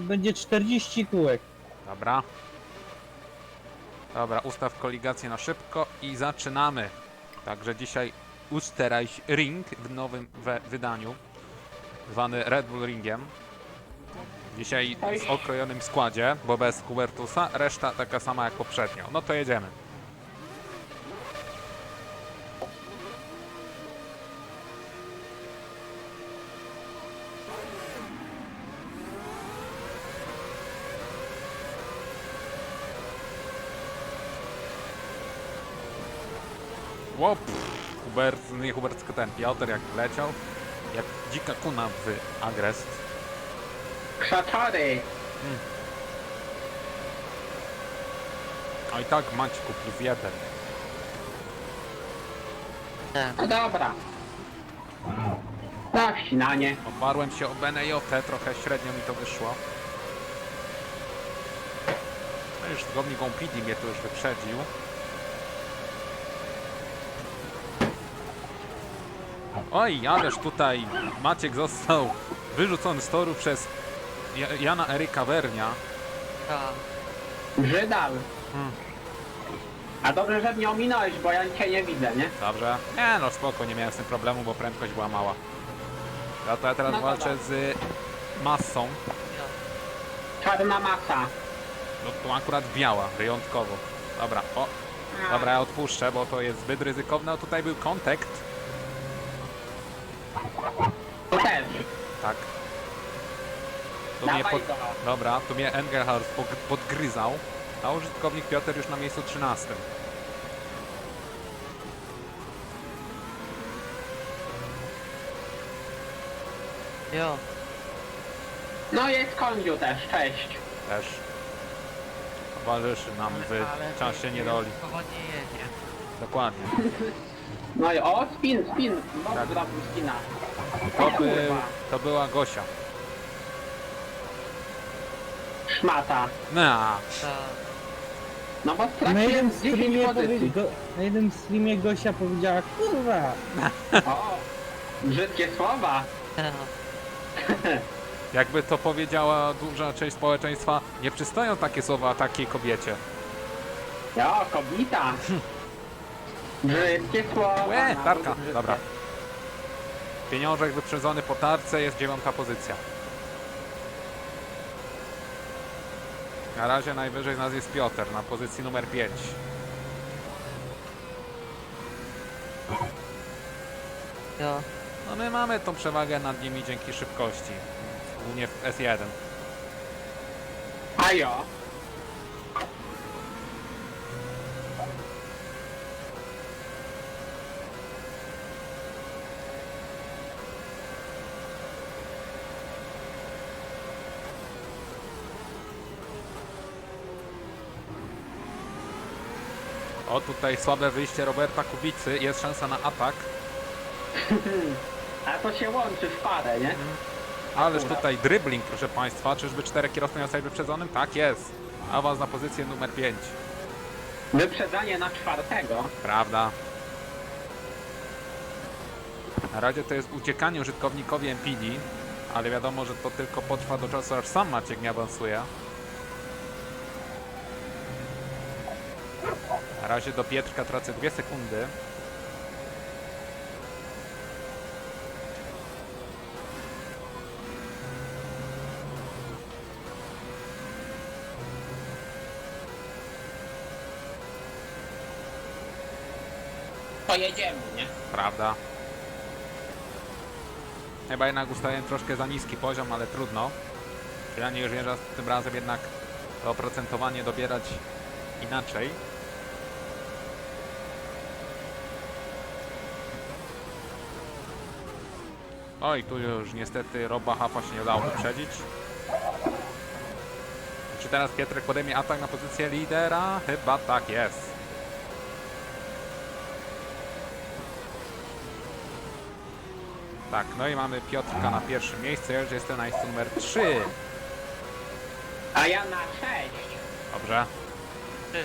To będzie 40 kółek. Dobra. Dobra, ustaw koligację na szybko i zaczynamy. Także dzisiaj Österreich Ring w nowym we wydaniu, zwany Red Bull Ringiem. Dzisiaj w okrojonym składzie, bo bez Hubertusa, reszta taka sama jak poprzednio. No to jedziemy. Łop! Hubert, nie Hubert, tylko ten Piotr jak leciał, jak dzika kuna w Agrest. Krzaczory! A i tak Maćku plus jeden. No dobra. Na wsinanie. Oparłem się o BNJ, trochę średnio mi to wyszło. No już zgodnie Gompidi mnie tu już wyprzedził. Oj, ależ tutaj Maciek został wyrzucony z toru przez Ja- Jana Eryka Wernia. Żydal. Hmm. A dobrze, że mnie ominąłeś, bo ja cię nie widzę, nie? Dobrze. Nie no spoko, nie miałem z tym problemu, bo prędkość była mała. Ja to ja teraz No walczę dobra. z Massą. Czarna masa. No tu akurat biała, wyjątkowo. Dobra, o. Dobra, ja odpuszczę, bo to jest zbyt ryzykowne. O, tutaj był kontakt. To też. Tak. Tu mnie Dawaj pod... go. Dobra, tu mnie Engelhardt pog- podgryzał. A użytkownik Piotr już na miejscu 13. Jo, No jest kądziu też, cześć. Też. Towarzyszy nam w czasie niedoli. Powodnie jedzie. Dokładnie. No i o, spin, spin. Tak. Dobrze, dobrze, spina. To, był, kurwa. to była Gosia. Szmata. No. No bo Na straciłem jednym z 10 streamie, pozycji. powie, go, na jednym streamie Gosia powiedziała kurwa. O, brzydkie słowa. Jakby to powiedziała duża część społeczeństwa, nie przystoją takie słowa takiej kobiecie. Jo, kobita. Brzydkie słowa. Łe, tarka. brzydkie. Dobra. Pieniążek wyprzedzony po tarce jest dziewiąta pozycja. Na razie najwyżej z nas jest Piotr na pozycji numer 5. Jo. No my mamy tą przewagę nad nimi dzięki szybkości. Głównie w S1. A jo. O, tutaj słabe wyjście Roberta Kubicy. Jest szansa na atak. A to się łączy w parę, nie? Ależ Akurat. tutaj dribbling, proszę Państwa. Czyżby czterech kierowców miał zostać wyprzedzonym? Tak jest. Awans na pozycję numer 5. Wyprzedzanie na czwartego. Prawda. Na razie to jest uciekanie użytkownikowi MPD, ale wiadomo, że to tylko potrwa do czasu, aż sam Maciek nie awansuje. Razie do Pietrka tracę 2 sekundy. Pojedziemy, nie? Prawda. Chyba jednak ustałem troszkę za niski poziom, ale trudno. Ja nie już wiem, że tym razem jednak to oprocentowanie dobierać inaczej. Oj, tu już niestety Roba Hafa się nie udało wyprzedzić. Czy teraz Pietrek podejmie atak na pozycję lidera? Chyba tak jest. Tak, no i mamy Piotrka na pierwszym miejscu, ja już jestem na miejscu numer 3. A ja na sześć. Dobrze. Ty.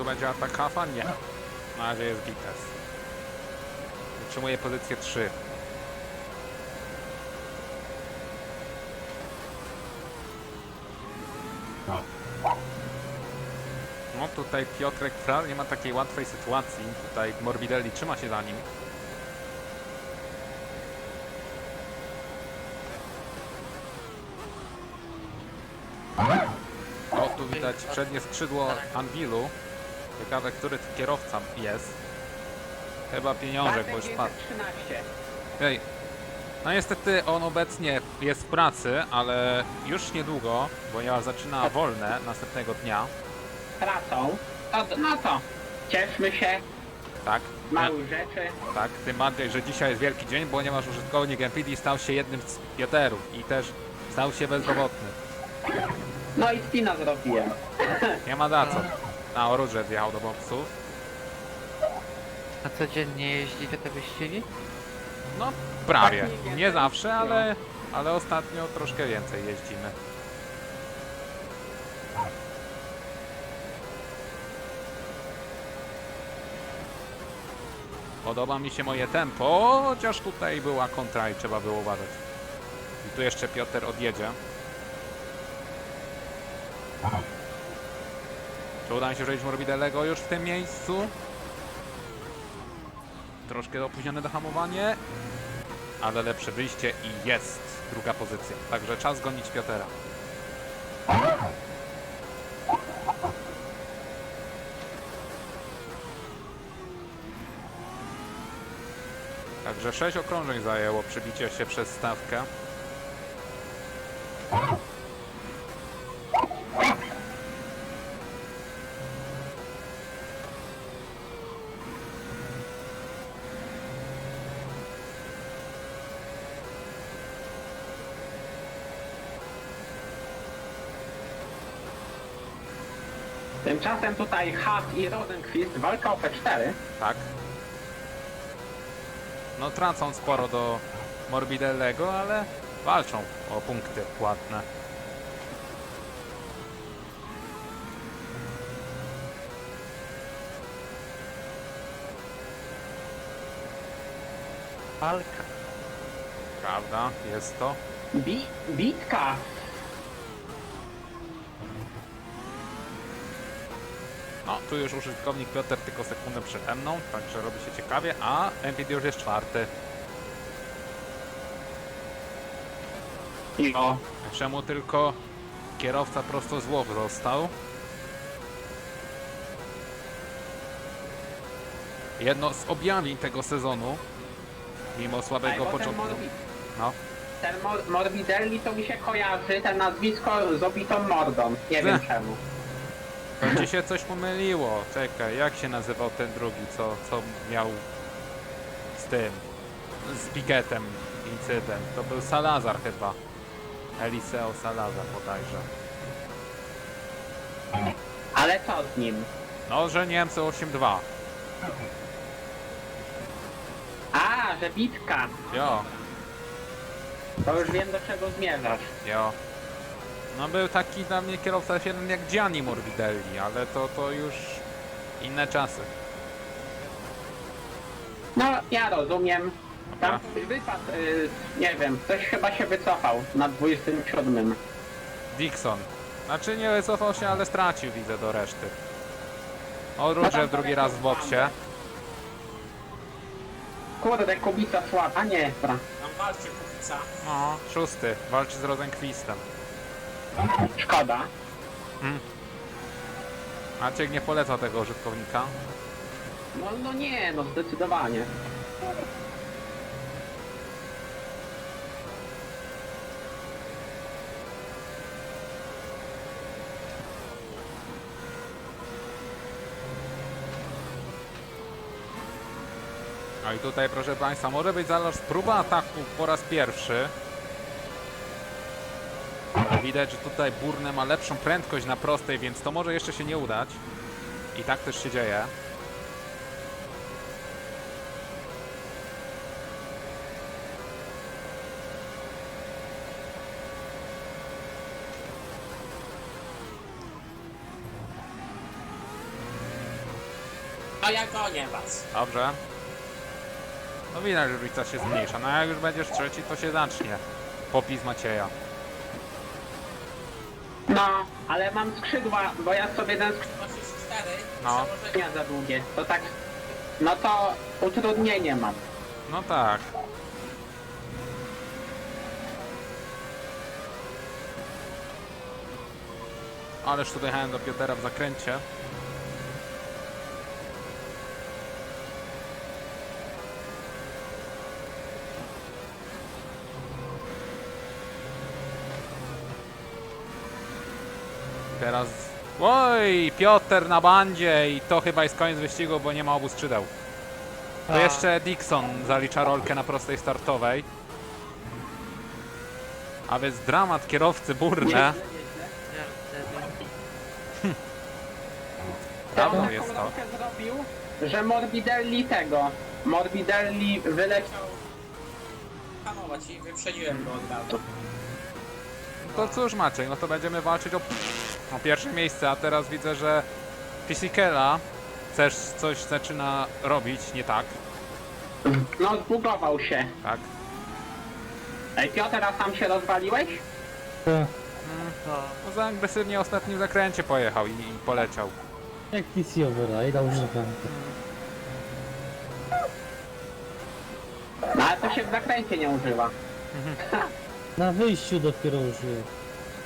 tu będzie atak Hafa? Nie. Na razie jest Gites. Utrzymuje pozycję 3. No tutaj Piotrek Fral nie ma takiej łatwej sytuacji. Tutaj Morbidelli trzyma się za nim. O, tu widać przednie skrzydło Anvilu. Ciekawe, który to kierowca jest. Chyba pieniążek, bo już spadł. 13. Ej. No niestety on obecnie jest w pracy, ale już niedługo, ponieważ zaczyna wolne następnego dnia. Tracą. No, to- no to. Cieszmy się. Tak. Małych rzeczy. Tak, tym bardziej, że dzisiaj jest wielki dzień, ponieważ użytkownik MPD stał się jednym z pioterów i też stał się bezrobotny. No i spina zrobiłem. Nie ma za co. Na Oruże zjechał do boksów. A codziennie jeździcie te wyścigi? No, prawie. Tak. Nie zawsze, ale, ale ostatnio troszkę więcej jeździmy. Podoba mi się moje tempo, chociaż tutaj była kontra i trzeba było uważać. I tu jeszcze Piotr odjedzie. Czy uda mi się przejść Morbidelego już w tym miejscu? Troszkę opóźnione dohamowanie, ale lepsze wyjście i jest druga pozycja. Także czas gonić Piotera. Także 6 okrążeń zajęło przybicie się przez stawkę. Tymczasem tutaj Haas i Rosenquist walka o P4. Tak. No tracą sporo do Morbidellego, ale walczą o punkty płatne. Walka. Prawda, jest to. Bi bitka. No, tu już użytkownik Piotr tylko sekundę przede mną, także robi się ciekawie, a MPD już jest czwarty. Jo. Czemu tylko kierowca prosto z łow został? Jedno z objawień tego sezonu, mimo słabego bo ten początku. Morbi No, ten Mor Morbidelli to mi się kojarzy, ten nazwisko z obitą mordą. Nie wiem czemu. Ci się coś pomyliło. Czekaj, jak się nazywał ten drugi, co, co miał z tym, z Piketem incydent? To był Salazar chyba. Eliseo Salazar bodajże. Ale co z nim? No, że Niemcy 8-2. A, że bitka. Jo, To już wiem do czego zmierzasz. jo. No był taki dla mnie kierowca F1 jak Gianni Morbidelli, ale to, to już inne czasy. No, ja rozumiem. Dobra. Tam wypadł, y, nie wiem, ktoś chyba się wycofał na 27. Dixon. Znaczy nie wycofał się, ale stracił widzę do reszty. O, No Rudżew drugi raz w boksie. Kurde, Kubica słaba, nie, bra. Tam walczy Kubica. No, szósty. Walczy z Rosenquistem. Szkoda. Maciek nie poleca tego użytkownika. No, no nie, no zdecydowanie. No i tutaj, proszę Państwa, może być zaraz próba ataku po raz pierwszy. Widać, że tutaj Burne ma lepszą prędkość na prostej, więc to może jeszcze się nie udać. I tak też się dzieje. A ja gonię was. Dobrze. No widać, że różnica się zmniejsza. No jak już będziesz trzeci, to się zacznie. Popis Macieja. No, ale mam skrzydła, bo ja sobie ten skrzydła Nosisz cztery No. przełożenia. za długie. To tak, no to utrudnienie mam. No tak. Ależ tu dojechałem do Piotera w zakręcie. Teraz... Oj, Piotr na bandzie i to chyba jest koniec wyścigu, bo nie ma obu skrzydeł. To jeszcze Dixon zalicza rolkę na prostej startowej. A więc dramat kierowcy Burne. Dawno taką jest to. rolkę zrobił, że Morbidelli tego, Morbidelli wyleciał Hamować i wyprzedziłem go od razu. To cóż Maciek, no to będziemy walczyć o, o pierwsze miejsce, a teraz widzę, że Fisikela też coś zaczyna robić nie tak, No, zbugował się. tak? Ej, Piotr, a sam się rozwaliłeś? To, To... No za agresywnie w ostatnim zakręcie pojechał i, i poleciał. jak PC override, używam. No, ale to się w zakręcie nie używa. Na wyjściu dopiero użyłem.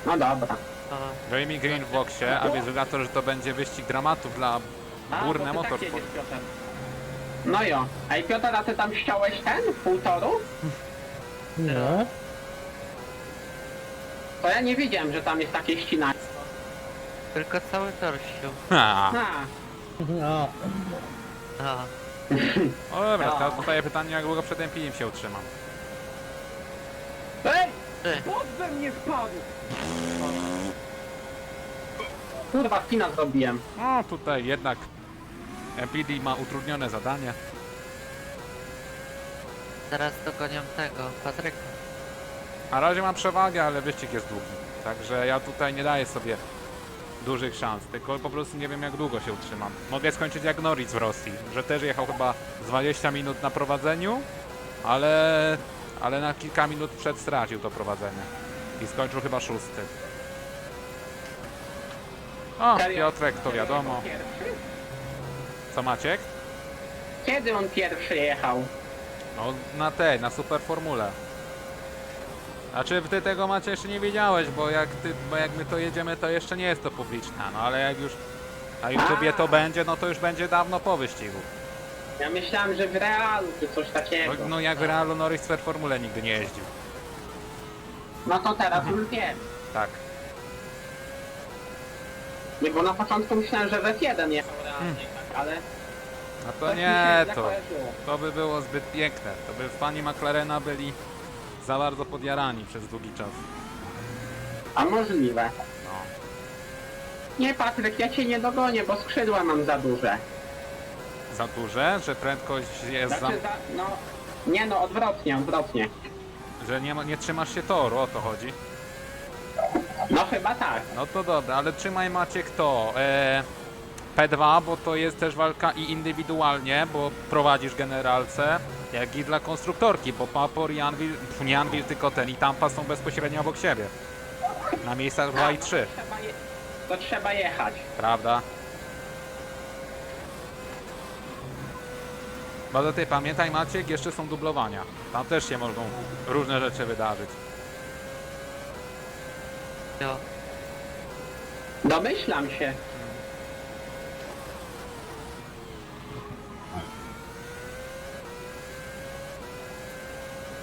No dobra. To... Jamie Green w boksie, a więc wygląda to, że to będzie wyścig dramatów dla A, Burne bo ty tak Motorsport. jedziesz, Piotr. No jo. Ej, Piotr, a ty tam ściąłeś ten? Pół toru? Nie? To ja nie wiedziałem, że tam jest takie ścinanie. Tylko cały tor ściął. Ha. A, A, A, O dobra, No. teraz postaje pytanie, jak długo przed Empinem się utrzymam. Ej! ty, Bot we mnie wpadł! Kurwa, spina zrobiłem. No tutaj jednak MPD ma utrudnione zadanie. teraz dogonią tego, Patryka. Na razie mam przewagę, ale wyścig jest długi. Także ja tutaj nie daję sobie dużych szans, tylko po prostu nie wiem jak długo się utrzymam. Mogę skończyć jak Norris w Rosji, że też jechał chyba z 20 minut na prowadzeniu, ale, ale na kilka minut przed stracił to prowadzenie. I skończył chyba szósty. O? Piotrek to wiadomo. Co Maciek? Kiedy on pierwszy jechał? No na tej, na super formule. Znaczy ty tego Macie jeszcze nie wiedziałeś, bo jak ty, bo jak my to jedziemy, to jeszcze nie jest to publiczne, no ale jak już na YouTubie to A. będzie, no to już będzie dawno po wyścigu. Ja myślałem, że w realu czy coś No, takiego. no jak w realu Norris w formule nigdy nie jeździł. No to teraz już wiem. Tak. Nie, bo na początku myślałem, że w F1 jechał realnie, tak, ale... Coś to mi nie, to, to by było zbyt piękne. To by fani McLarena byli za bardzo podjarani przez długi czas. A możliwe. No. Nie, Patryk, ja cię nie dogonię, bo skrzydła mam za duże. Za duże, że prędkość jest za... Znaczy, za, no... Nie no, odwrotnie, odwrotnie. że nie, ma- nie trzymasz się toru, o to chodzi. No chyba tak. No to dobra, ale trzymaj Maciek to. E, P2, bo to jest też walka i indywidualnie, bo prowadzisz generalce, jak i dla konstruktorki, bo Papor i Anvil, pf, nie Anvil, tylko ten i Tampa są bezpośrednio obok siebie. Na miejscach 2 i 3, Trzeba je... To trzeba jechać. prawda? Bo do tej pamiętaj Maciek, jeszcze są dublowania. Tam też się mogą różne rzeczy wydarzyć. Jo. Domyślam się.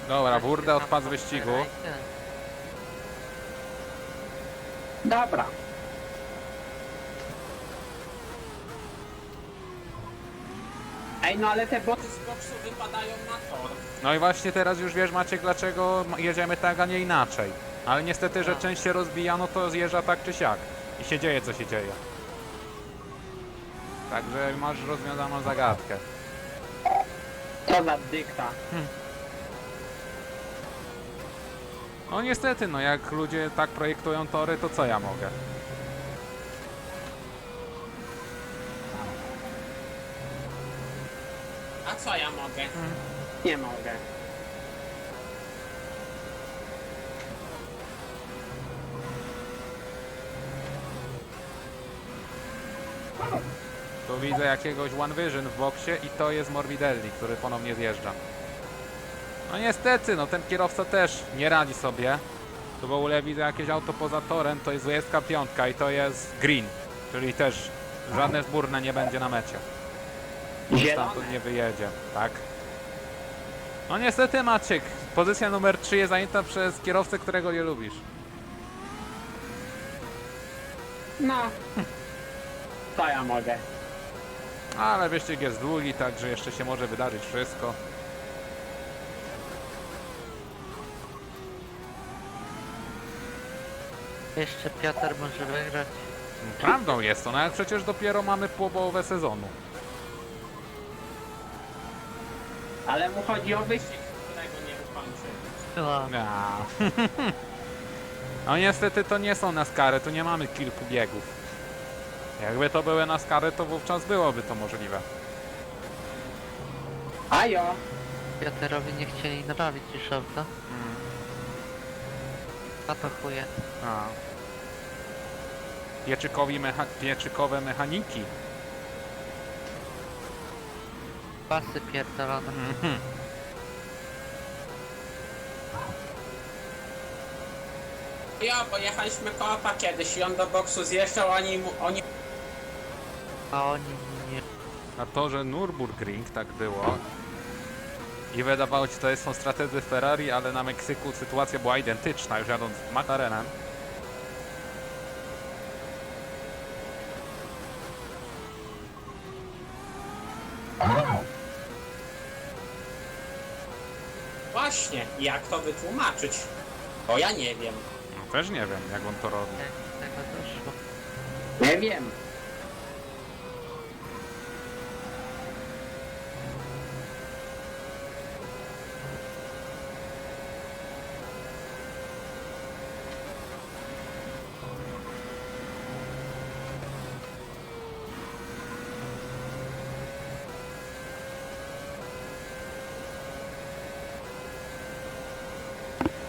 Dobra, Wurda odpadł z wyścigu. Dobra. Ej, no ale te boty... Z boksu wypadają na tor. No i właśnie teraz już wiesz Maciek dlaczego jedziemy tak, a nie inaczej. Ale niestety, że część się rozbija, no to zjeżdża tak czy siak. I się dzieje co się dzieje. Także masz rozwiązaną zagadkę. Co za dykta. No niestety, no jak ludzie tak projektują tory, to co ja mogę? ja mogę. Nie mogę. Tu widzę jakiegoś One Vision w boksie i to jest Morbidelli, który ponownie zjeżdża. No niestety, no ten kierowca też nie radzi sobie. Tu w ogóle widzę jakieś auto poza torem, to jest Ujewska piątka i to jest Green, czyli też żadne zburne nie będzie na mecie. Stamtąd nie wyjedzie, tak? No niestety Maciek, pozycja numer 3 jest zajęta przez kierowcę, którego nie lubisz. No. Co ja mogę? Ale wyścig jest długi, także jeszcze się może wydarzyć wszystko. Jeszcze Piotr może wygrać. Prawdą jest to, no jak przecież dopiero mamy połowę sezonu. Ale mu chodzi o wyścig. Którego nie ukończy. No. No niestety to nie są naskary, tu nie mamy kilku biegów. Jakby to były naskary, to wówczas byłoby to możliwe. Ajo. Piotrowi nie chcieli naprawić już auta. Mm. A to chuje. A. Pieczykowi mecha pieczykowe mechaniki. Pasy pierdolone. Mhm. Jo, bo jechaliśmy kołopa kiedyś i on do boksu zjeżdżał, oni mu, oni A oni nie. Na torze Nürburgring tak było. I wydawało ci to jest są strategie Ferrari, ale na Meksyku sytuacja była identyczna, już jadąc McLarenem. Właśnie, jak to wytłumaczyć? Bo ja nie wiem. No, też nie wiem, jak on to robi. Jak do tego doszło. Nie wiem.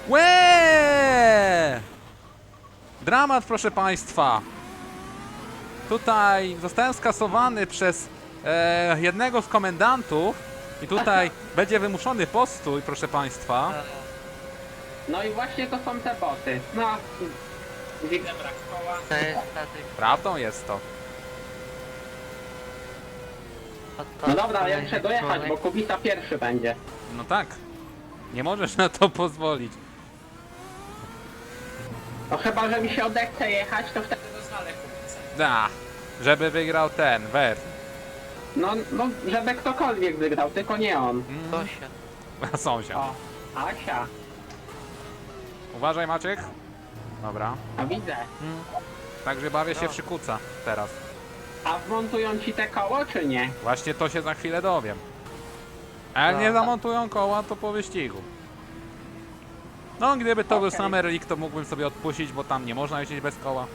Łe! Dramat, proszę Państwa. Tutaj zostałem skasowany przez e, jednego z komendantów i tutaj będzie wymuszony postój, proszę Państwa. No i właśnie to są te boty. No. Widzę brak koła. To jest statyk. Prawdą jest to. No dobra, ale ja muszę dojechać, bo Kubisa pierwszy będzie. No tak. Nie możesz na to pozwolić. No chyba, że mi się odechce jechać, to wtedy... Rozwalę kubicę. Da. Żeby wygrał ten, Wer. No, no, żeby ktokolwiek wygrał, tylko nie on. Mm, Tosia. sąsiad. O, Asia. Uważaj Maciek. Dobra. A widzę. Także bawię się No. w szykuca teraz. A wmontują ci te koło, czy nie? Właśnie to się za chwilę dowiem. A jak nie zamontują koła, to po wyścigu. No, gdyby to był Okej. Summer League, to mógłbym sobie odpuścić, bo tam nie można jeździć bez koła.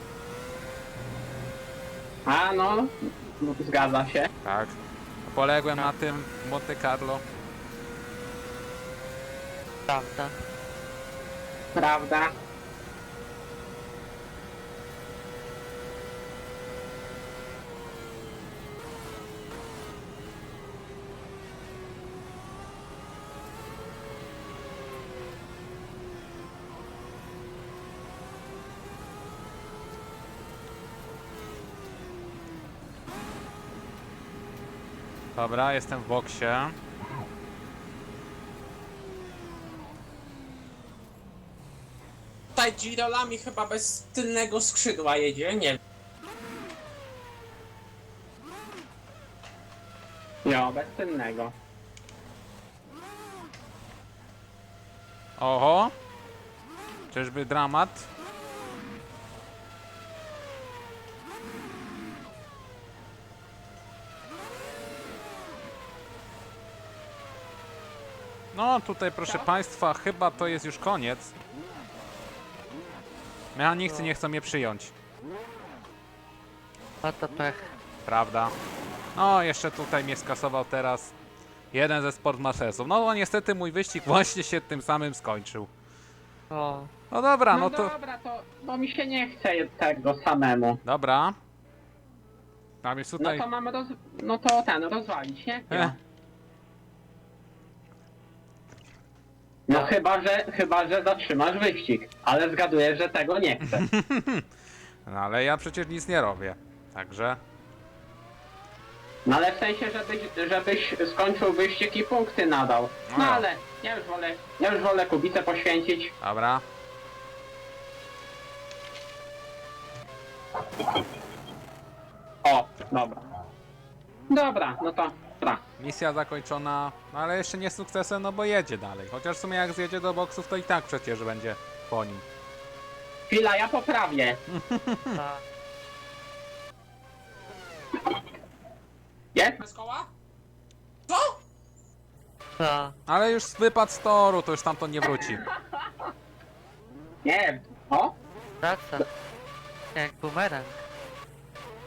A no, no zgadza się. Tak. Poległem na tym Monte Carlo. Prawda. Prawda? Dobra, jestem w boksie. Tutaj Girolami chyba bez tylnego skrzydła jedzie, nie wiem. Jo, bez tylnego. Oho. Czyżby dramat? No tutaj proszę Państwa, chyba to jest już koniec. Mechanicy nie chcą mnie przyjąć, A to pech. prawda? No jeszcze tutaj mnie skasował teraz Jeden ze Sportmastersów. No, no niestety mój wyścig właśnie się tym samym skończył. O, No dobra, No, no to... dobra, to bo mi się nie chce tego samemu. Dobra. A więc No tutaj... to mamy roz... No to ten, rozwalić, nie? Eh. No chyba, że chyba, że zatrzymasz wyścig. Ale zgaduję, że tego nie chcę. No ale ja przecież nic nie robię. Także... No ale w sensie, żebyś, żebyś skończył wyścig i punkty nadał. No No ale ja już wolę, ja już wolę Kubicę poświęcić. Dobra. O, dobra. Dobra, no to Misja zakończona, no ale jeszcze nie sukcesem, no bo jedzie dalej. Chociaż w sumie jak zjedzie do boksów, to i tak przecież będzie po nim. Chwila, ja poprawię. tak. Jest? Bez koła? Co? Ta. Ale już wypadł z toru, to już tam to nie wróci. Nie. O, Wraca. Jak bumerang.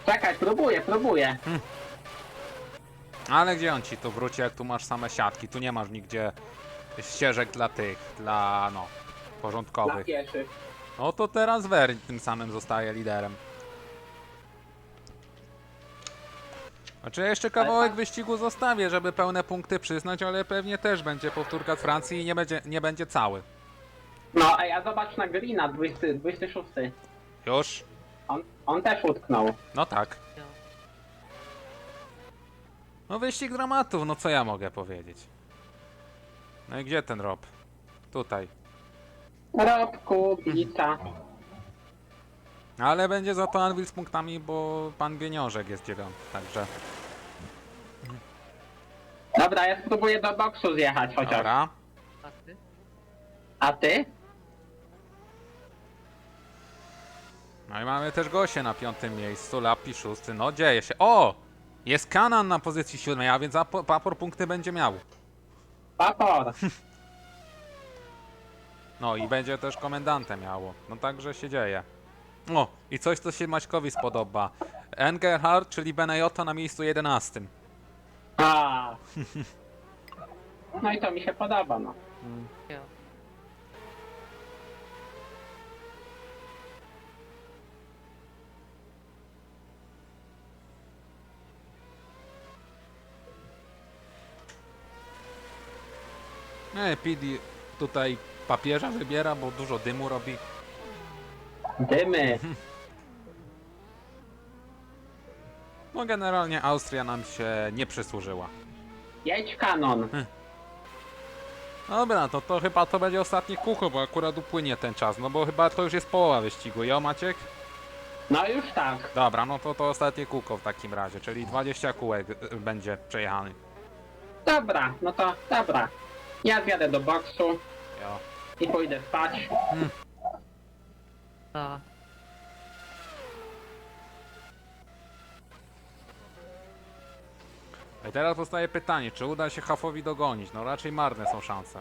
czekaj, próbuję, próbuję. Ale gdzie on ci tu wróci, jak tu masz same siatki? Tu nie masz nigdzie ścieżek dla tych, dla no, porządkowych. pieszych. No to teraz Ver tym samym zostaje liderem. Znaczy ja jeszcze kawałek tak- wyścigu zostawię, żeby pełne punkty przyznać, ale pewnie też będzie powtórka z Francji i nie będzie, nie będzie cały. No, ej, a zobacz na Greena, 20, 26. Już? On, on też utknął. No tak. No wyścig dramatów, no co ja mogę powiedzieć? No i gdzie ten Rob? Tutaj. Rob, Kubica. Ale będzie za to Anvil z punktami, bo pan Pieniążek jest dziewiąty, także... Dobra, ja spróbuję do boksu zjechać chociaż. Dobra. A ty? A ty? No i mamy też Gosię na piątym miejscu, Lapi szósty, no dzieje się. O! Jest Kanan na pozycji siódmej, a więc Apo- Papor punkty będzie miał. Papor. No i będzie też komendantem miało. No także się dzieje. O, i coś co się Maćkowi spodoba. Engelhardt, czyli Benejota na miejscu jedenastym. A. No i to mi się podoba, no. Jo. Nie, Pidi tutaj papieża wybiera, bo dużo dymu robi. Dymy. No generalnie Austria nam się nie przysłużyła. Jedź kanon. Dobra, to, to chyba to będzie ostatnie kółko, bo akurat upłynie ten czas, no bo chyba to już jest połowa wyścigu, jo Maciek? No już tak. Dobra, no to to ostatnie kółko w takim razie, czyli 20 kółek y, będzie przejechany. Dobra, no to dobra. Ja zjadę do boksu Jo. i pójdę spać. Ta. I teraz powstaje pytanie, czy uda się Hafowi dogonić? No raczej marne są szanse.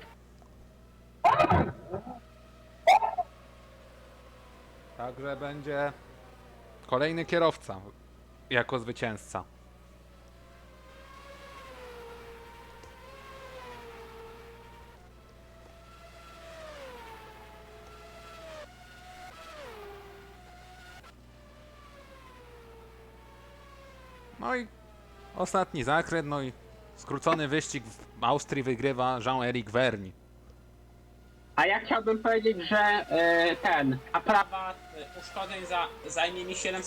Także będzie kolejny kierowca jako zwycięzca. No i ostatni zakręt, no i skrócony wyścig w Austrii wygrywa Jean-Éric Vergne. A ja chciałbym powiedzieć, że e, ten. A prawa y, uszkodzeń za, zajmie mi 7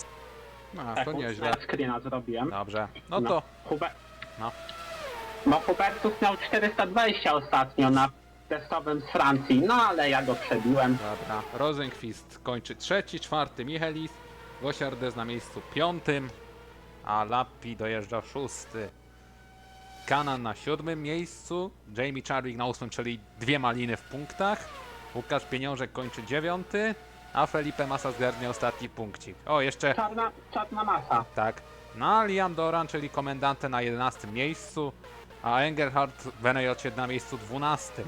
No, to sekund nieźle. na screena zrobiłem. Dobrze. No to Hubert. No. Bo Hubertus miał 420 ostatnio na testowym z Francji, no ale ja go przebiłem. Dobra, Rosenquist kończy trzeci, czwarty Michelis, Gosiardes na miejscu piątym, a Lappi dojeżdża szósty. Kanan na siódmym miejscu, Jamie Chadwick na ósmym, czyli dwie maliny w punktach. Łukasz Pieniążek kończy dziewiąty, a Felipe Massa zgarnia ostatni punkcik. O, jeszcze Czarna, czarna masa. tak. Na Liam Doran, czyli komendantę na 11 miejscu, a Engelhardt w Benejocie na miejscu 12.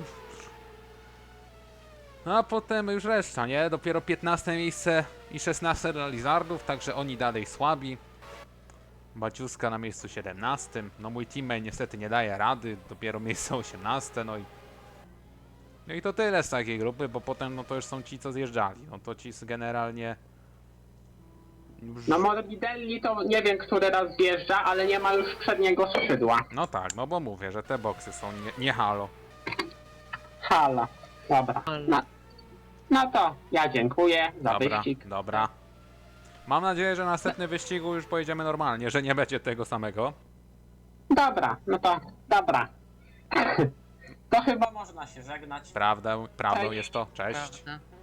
No a potem już reszta, nie? Dopiero 15 miejsce i 16 realizardów, także oni dalej słabi. Baciuska na miejscu 17. No mój teammate niestety nie daje rady, dopiero miejsce 18, no i... No i to tyle z takiej grupy, bo potem no to już są ci, co zjeżdżali. No to ci generalnie... Już... No Morbidelli to nie wiem, który raz zjeżdża, ale nie ma już przedniego skrzydła. No tak, no bo mówię, że te boksy są nie, nie halo. Hala. Dobra. No, no to ja dziękuję za Dobra, wyścig. dobra. Mam nadzieję, że na następnym wyścigu już pojedziemy normalnie, że nie będzie tego samego. Dobra, no to dobra. To chyba można się żegnać. Prawdę, prawdą Cześć. jest to. Cześć. Prawda.